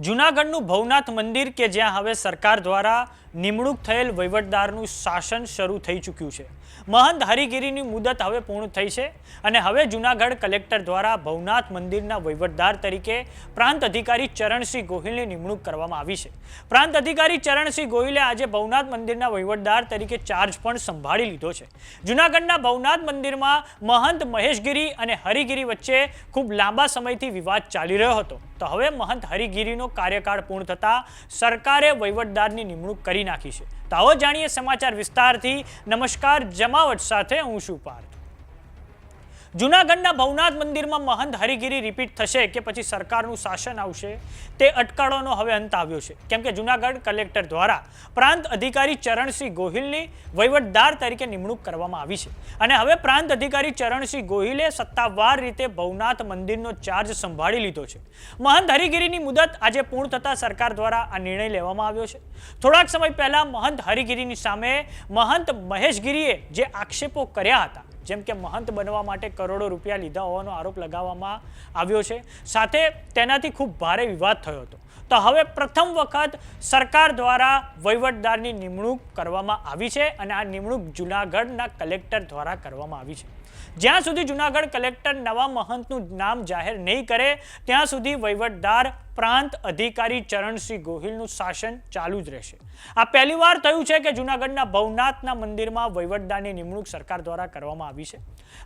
જૂનાગઢનું ભવનાથ મંદિર કે જ્યાં હવે સરકાર દ્વારા નિમણૂક થયેલ વહીવટદારનું શાસન શરૂ થઈ ચૂક્યું છે. મહંત હરિગીરીની મુદત હવે પૂર્ણ થઈ છે અને હવે જૂનાગઢ કલેક્ટર દ્વારા ભવનાથ મંદિરના વહીવટદાર તરીકે પ્રાંત અધિકારી ચરણસિંહ ગોહિલની નિમણૂક કરવામાં આવી છે. પ્રાંત અધિકારી ચરણસિંહ ગોહિલે આજે ભવનાથ મંદિરના વહીવટદાર તરીકે ચાર્જ પણ સંભાળી લીધો છે. જૂનાગઢના ભવનાથ મંદિરમાં મહંત મહેશગીરી અને હરિગીરી વચ્ચે ખૂબ લાંબા સમયથી વિવાદ ચાલી રહ્યો હતો. તો હવે મહંત હરિગીરીનો કાર્યકાળ પૂર્ણ થતાં સરકારે વહીવટદારની નિમણૂક કરી નાખી છે. તો આવો જાણીએ સમાચાર વિસ્તારથી. નમસ્કાર જમાવટ સાથે હું છું પાર્થ. જૂનાગઢના ભવનાથ મંદિરમાં મહંત હરિગીરી રિપીટ થશે કે પછી સરકારનું શાસન આવશે તે અટકળોનો હવે અંત આવ્યો છે. કેમ કે જૂનાગઢ કલેક્ટર દ્વારા પ્રાંત અધિકારી ચરણસિંહ ગોહિલની વહીવટદાર તરીકે નિમણૂક કરવામાં આવી છે. અને હવે પ્રાંત અધિકારી ચરણસિંહ ગોહિલે સત્તાવાર રીતે ભવનાથ મંદિરનો ચાર્જ સંભાળી લીધો છે. મહંત હરિગીરીની મુદત આજે પૂર્ણ થતાં સરકાર દ્વારા આ નિર્ણય લેવામાં આવ્યો છે. થોડાક સમય પહેલા મહંત હરિગીરીની સામે મહંત મહેશગીરીએ જે આક્ષેપો કર્યા હતા જેમ કે મહંત બનવા માટે કરોડો રૂપિયા લીધા હોવાનો આરોપ લગાવવામાં આવ્યો છે. સાથે તેનાથી ખૂબ ભારે વિવાદ થયો હતો. તો હવે પ્રથમ વખત સરકાર દ્વારા વહીવટદારની નિમણૂક કરવામાં આવી છે અને આ નિમણૂક જૂનાગઢના કલેક્ટર દ્વારા કરવામાં આવી છે. જ્યાં સુધી જૂનાગઢ કલેક્ટર નવા મહંતનું નામ જાહેર નહીં કરે, ત્યાં સુધી વહીવટદાર પ્રાંત અધિકારી ચરણસિંહ ગોહિલનું શાસન ચાલુ જ રહેશે. આ પહેલીવાર થયું છે કે જૂનાગઢના ભવનાથના મંદિરમાં વહીવટદારની નિમણૂક સરકાર દ્વારા કરવામાં આવી છે.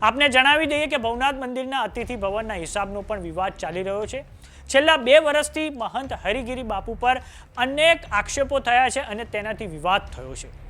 આપને જણાવી દઈએ કે ભવનાથ મંદિરના અતિથિ ભવનના હિસાબનો પણ વિવાદ ચાલી રહ્યો છે. છેલ્લા બે વર્ષથી મહંત હરિગીરી બાપુ પર અનેક આક્ષેપો થયા છે અને તેનાથી વિવાદ થયો છે.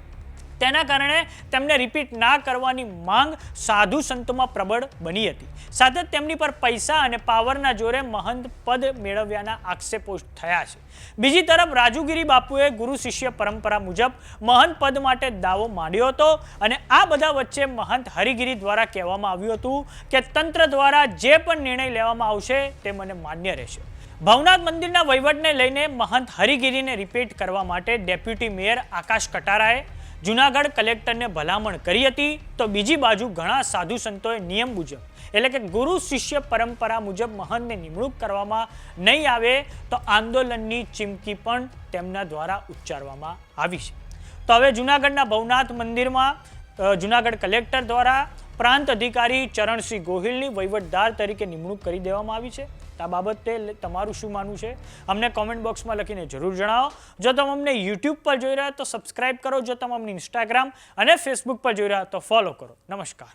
તેના કારણે તેમને રિપીટ ના કરવાની માંગ સાધુ સંતોમાં પ્રબળ બની હતી. સાથે તેમની પર પૈસા અને પાવરના જોરે મહંત પદ મેળવ્યાના આક્ષેપો થયા છે. બીજી તરફ રાજુગીરી બાપુએ ગુરુ શિષ્ય પરંપરા મુજબ મહંત પદ માટે દાવો માંડ્યો હતો અને આ બધા વચ્ચે મહંત હરિગીરી દ્વારા કહેવામાં આવ્યું હતું કે તંત્ર દ્વારા જે પણ નિર્ણય લેવામાં આવશે તે મને માન્ય રહેશે. ભવનાથ મંદિરના વહીવટને લઈને મહંત હરિગીરીને રિપીટ કરવા માટે ડેપ્યુટી મેયર આકાશ કટારાએ જૂનાગઢ કલેક્ટરને ભલામણ કરી હતી, તો બીજી બાજુ ઘણા સાધુ સંતોએ નિયમ મુજબ, એટલે કે ગુરુ શિષ્ય પરંપરા મુજબ મહંતને નિમણૂક કરવામાં નહીં આવે, તો આંદોલનની ચીમકી પણ તેમના દ્વારા ઉચ્ચારવામાં આવી છે. તો હવે જુનાગઢના ભવનાથ મંદિરમાં જુનાગઢ કલેક્ટર દ્વારા પ્રાંત અધિકારી ચરણસિંહ ગોહિલની વહીવટદાર તરીકે નિમણૂક કરી દેવામાં આવી છે. આ બાબતે તમારું શું માનવું છે? અમને કોમેન્ટ બોક્સમાં લખીને જરૂર જણાવો. જો તમે અમને યુટ્યુબ પર જોઈ રહ્યા તો સબસ્ક્રાઇબ કરો. જો તમે અમને ઇન્સ્ટાગ્રામ અને ફેસબુક પર જોઈ રહ્યા તો ફોલો કરો. નમસ્કાર.